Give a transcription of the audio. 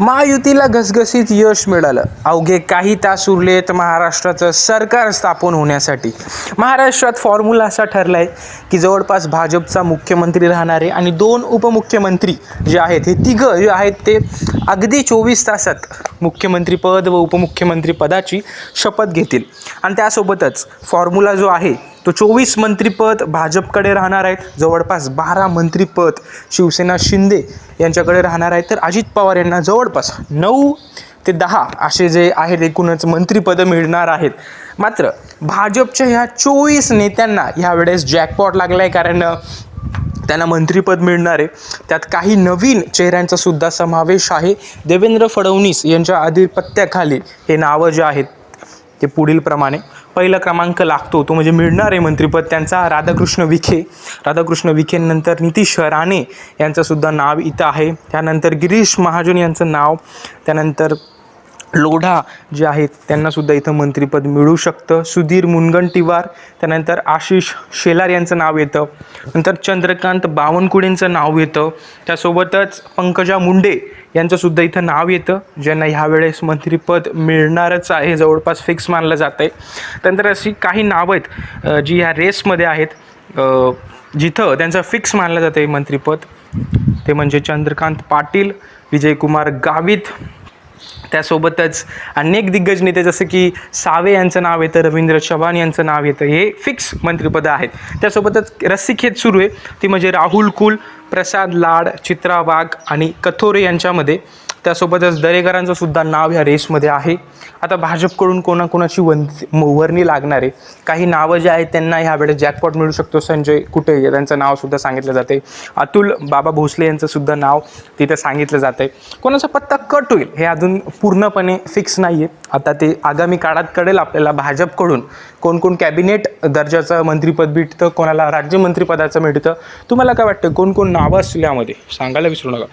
महायुतीला घसघसीत यश मिळालं. अवघे काही तास उरलेत महाराष्ट्राचं सरकार स्थापन होण्यासाठी. महाराष्ट्रात फॉर्म्युला असा ठरला आहे की जवळपास भाजपचा मुख्यमंत्री राहणारे आणि दोन उपमुख्यमंत्री जे आहेत हे तिघं जे आहेत ते अगदी चोवीस तासात मुख्यमंत्रीपद व उपमुख्यमंत्री पदाची शपथ घेतील. आणि त्यासोबतच फॉर्म्युला जो आहे तो चोवीस मंत्रीपद भाजपकडे राहणार आहेत. जवळपास बारा मंत्रीपद शिवसेना शिंदे यांच्याकडे राहणार आहेत. तर अजित पवार यांना जवळपास नऊ ते दहा असे जे आहेत एकूणच मंत्रिपदं मिळणार आहेत. मात्र भाजपच्या ह्या चोवीस नेत्यांना ह्यावेळेस जॅकपॉट लागला आहे कारण त्यांना मंत्रिपद मिळणार आहे. त्यात काही नवीन चेहऱ्यांचा सुद्धा समावेश आहे. देवेंद्र फडणवीस यांच्या आधिपत्याखाली हे नावं जे आहेत ते पुढील प्रमाणे. पहिला क्रमांक लागतो तो म्हणजे मिळणार आहे मंत्रिपद. त्यांचा राधाकृष्ण विखे. राधाकृष्ण विखेनंतर नितीश राणे यांचं सुद्धा नाव इथं आहे. त्यानंतर गिरीश महाजन यांचं नाव. त्यानंतर लोढा जे आहेत त्यांनासुद्धा इथं मंत्रिपद मिळू शकतं. सुधीर मुनगंटीवार त्यानंतर आशिष शेलार यांचं नाव येतं. नंतर चंद्रकांत बावनकुळेंचं नाव येतं. त्यासोबतच पंकजा मुंडे यांचंसुद्धा इथं नाव येतं ज्यांना ह्यावेळेस मंत्रिपद मिळणारच आहे जवळपास फिक्स मानलं जातं आहे त्यानंतर अशी काही नावं आहेत जी ह्या रेसमध्ये आहेत. जिथं त्यांचं फिक्स मानलं जातं आहे मंत्रिपद ते म्हणजे चंद्रकांत पाटील विजयकुमार गावित त्यासोबतच अनेक दिग्गज नेते जसं की सावे यांचं नाव येतं रवींद्र चव्हाण यांचं नाव येतं हे फिक्स मंत्रिपदं आहेत. त्यासोबतच रस्सीखेच सुरू आहे. ती म्हणजे राहुल कुल प्रसाद लाड चित्रा वाघ आणि कथोरे यांच्यामध्ये. त्यासोबतच दरेकरांचं सुद्धा नाव ह्या रेसमध्ये आहे. आता भाजपकडून कोणाकोणाची वन वर्णी लागणारे काही नावं जे आहेत त्यांना ह्यावेळेस जॅकपॉट मिळू शकतो. संजय कुटे त्यांचं नावसुद्धा सांगितलं जाते अतुल बाबा भोसले यांचं सुद्धा नाव तिथं सांगितलं जातं आहे कोणाचा पत्ता कट होईल हे अजून पूर्णपणे फिक्स नाही आहे आता ते आगामी काळात कळेल आपल्याला भाजपकडून कोण कोण कॅबिनेट दर्जाचं मंत्रिपद भेटतं कोणाला राज्यमंत्रीपदाचं मिळतं. तुम्हाला काय वाटतं? कोण कोण नावं असल्यामध्ये यामध्ये? सांगायला विसरू नका.